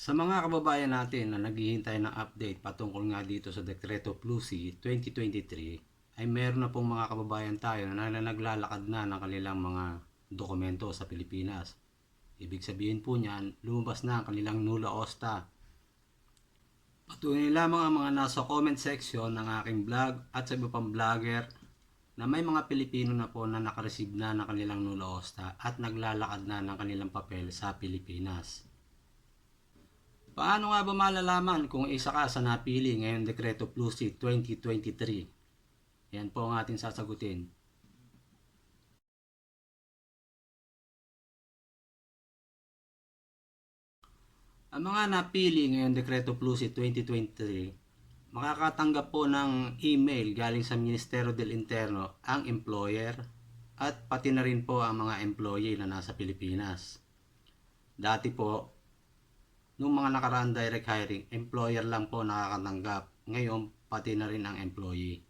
Sa mga kababayan natin na naghihintay ng update patungkol nga dito sa Dekreto Plusi 2023 ay meron na pong mga kababayan tayo na naglalakad na ng kanilang mga dokumento sa Pilipinas. Ibig sabihin po niyan, lumabas na ang kanilang nula osta. Patuloy lamang ang mga nasa comment section ng aking vlog at sa iba pang vlogger na may mga Pilipino na po na nakareceive na ng kanilang nula osta at naglalakad na ng kanilang papel sa Pilipinas. Paano nga ba malalaman kung isa ka sa napili ngayong Dekreto Plusi 2023? Yan po ang ating sasagutin. Ang mga napili ngayong Dekreto Plusi 2023, makakatanggap po ng email galing sa Ministerio del Interno ang employer at pati na rin po ang mga employee na nasa Pilipinas. Dati po, nung mga nakaraan direct hiring, employer lang po nakakatanggap. Ngayon, pati na rin ang employee.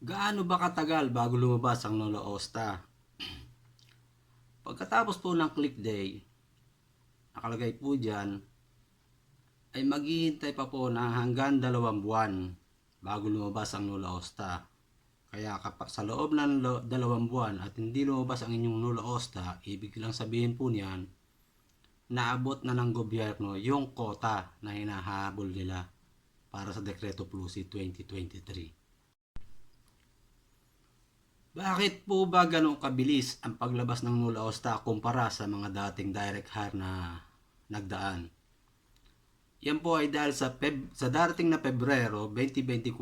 Gaano ba katagal bago lumabas ang Nolo Osta? Pagkatapos po ng click day, nakalagay po dyan, ay maghihintay pa po na hanggang dalawang buwan bago lumabas ang Nula Osta. Kaya kapag sa loob ng dalawang buwan at hindi lumabas ang inyong Nula Osta, ibig lang sabihin po niyan, naabot na ng gobyerno yung kota na hinahabol nila para sa Dekreto Plusi 2023. Bakit po ba ganong kabilis ang paglabas ng Nula Osta kumpara sa mga dating direct hire na nagdaan? Yan po ay dahil sa, Feb- sa darating na Pebrero 2024,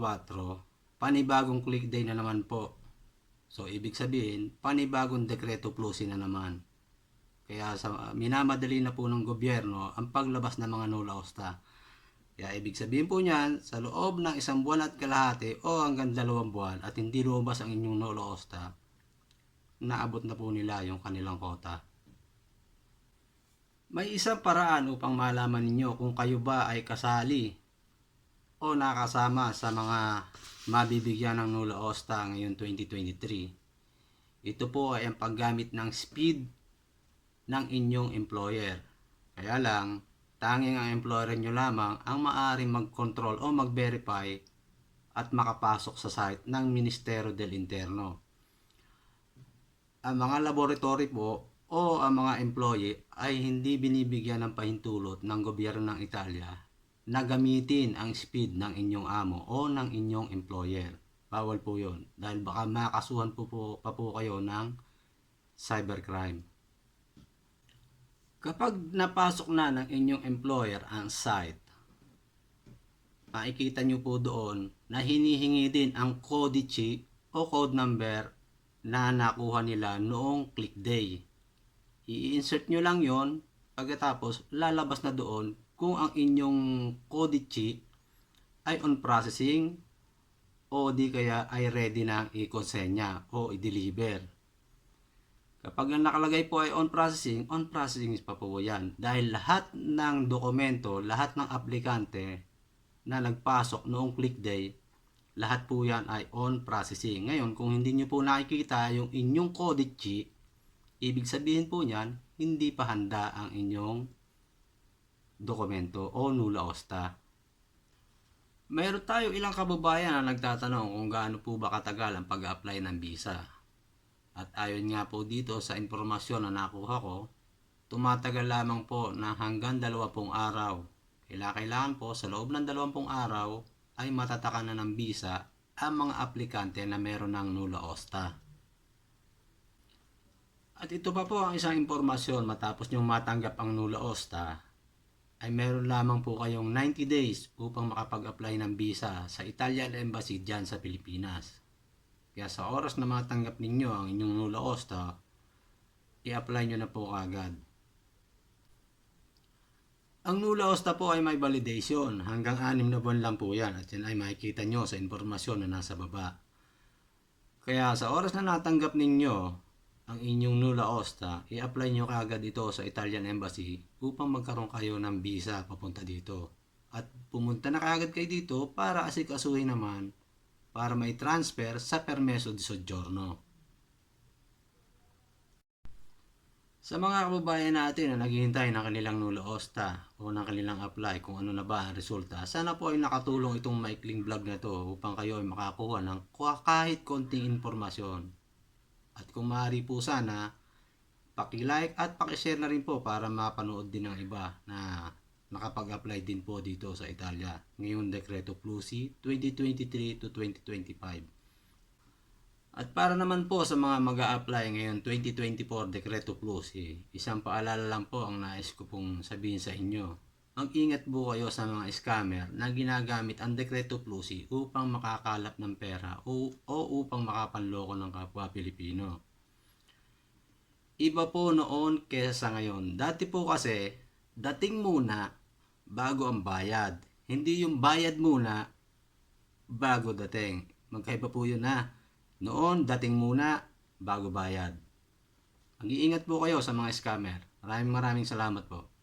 panibagong click day na naman po. So, ibig sabihin, panibagong dekreto plusi na naman. Kaya sa minamadali na po ng gobyerno ang paglabas ng mga nula osta. Kaya ibig sabihin po niyan, sa loob ng isang buwan at kalahati o hanggang dalawang buwan at hindi lumabas ang inyong osta, naabot na po nila yung kanilang kota. May isang paraan upang malaman ninyo kung kayo ba ay kasali o nakasama sa mga mabibigyan ng Nula Osta ngayon 2023. Ito po ay ang paggamit ng speed ng inyong employer. Kaya lang, tanging ang employer nyo lamang ang maaaring mag-control o mag-verify at makapasok sa site ng Ministerio del Interno. Ang mga laboratory po o ang mga employee ay hindi binibigyan ng pahintulot ng gobyerno ng Italia na gamitin ang speed ng inyong amo o ng inyong employer. Bawal po yon dahil baka makasuhan po, po pa po kayo ng cybercrime. Kapag napasok na ng inyong employer ang site, makikita nyo po doon na hinihingi din ang codice o code number na nakuha nila noong click day i-insert nyo lang yon pagkatapos lalabas na doon kung ang inyong codice ay on processing o di kaya ay ready na i-konsenya o i-deliver. Kapag ang nakalagay po ay on processing, on processing pa po yan. Dahil lahat ng dokumento, lahat ng aplikante na nagpasok noong click day, lahat po yan ay on processing. Ngayon, kung hindi nyo po nakikita yung inyong codice, Ibig sabihin po niyan, hindi pa handa ang inyong dokumento o nula osta. Mayroon tayo ilang kababayan na nagtatanong kung gaano po ba katagal ang pag-apply ng visa. At ayon nga po dito sa impormasyon na nakuha ko, tumatagal lamang po na hanggang 20 araw. Kailangan po sa loob ng 20 araw ay matatakan na ng visa ang mga aplikante na meron ng nula osta. At ito pa po ang isang impormasyon matapos nyong matanggap ang Nula Osta ay meron lamang po kayong 90 days upang makapag-apply ng visa sa Italian Embassy dyan sa Pilipinas. Kaya sa oras na matanggap ninyo ang inyong Nula Osta, i-apply nyo na po agad. Ang Nula Osta po ay may validation. Hanggang 6 na buwan lang po yan at yan ay makikita nyo sa impormasyon na nasa baba. Kaya sa oras na natanggap ninyo ang inyong Nula Osta, i-apply nyo kaagad ito sa Italian Embassy upang magkaroon kayo ng visa papunta dito. At pumunta na kaagad kayo dito para asikasuhin naman para may transfer sa permeso di soggiorno. Sa mga kababayan natin na naghihintay ng kanilang nulo osta o ng kanilang apply kung ano na ba ang resulta, sana po ay nakatulong itong maikling vlog na to upang kayo ay makakuha ng kahit konting informasyon. At kung maaari po sana, paki-like at paki-share na rin po para mapanood din ng iba na nakapag-apply din po dito sa Italia. Ngayong Dekreto Plusi 2023 to 2025. At para naman po sa mga mag apply ngayon 2024 Dekreto Plus, eh, isang paalala lang po ang nais ko pong sabihin sa inyo. Mag-ingat po kayo sa mga scammer na ginagamit ang Dekreto Plus eh, upang makakalap ng pera o, o upang makapanloko ng kapwa Pilipino. Iba po noon kesa sa ngayon. Dati po kasi, dating muna bago ang bayad. Hindi yung bayad muna bago dating. Magkaiba po yun ha. Noon, dating muna, bago bayad. Mag-iingat po kayo sa mga scammer. Maraming maraming salamat po.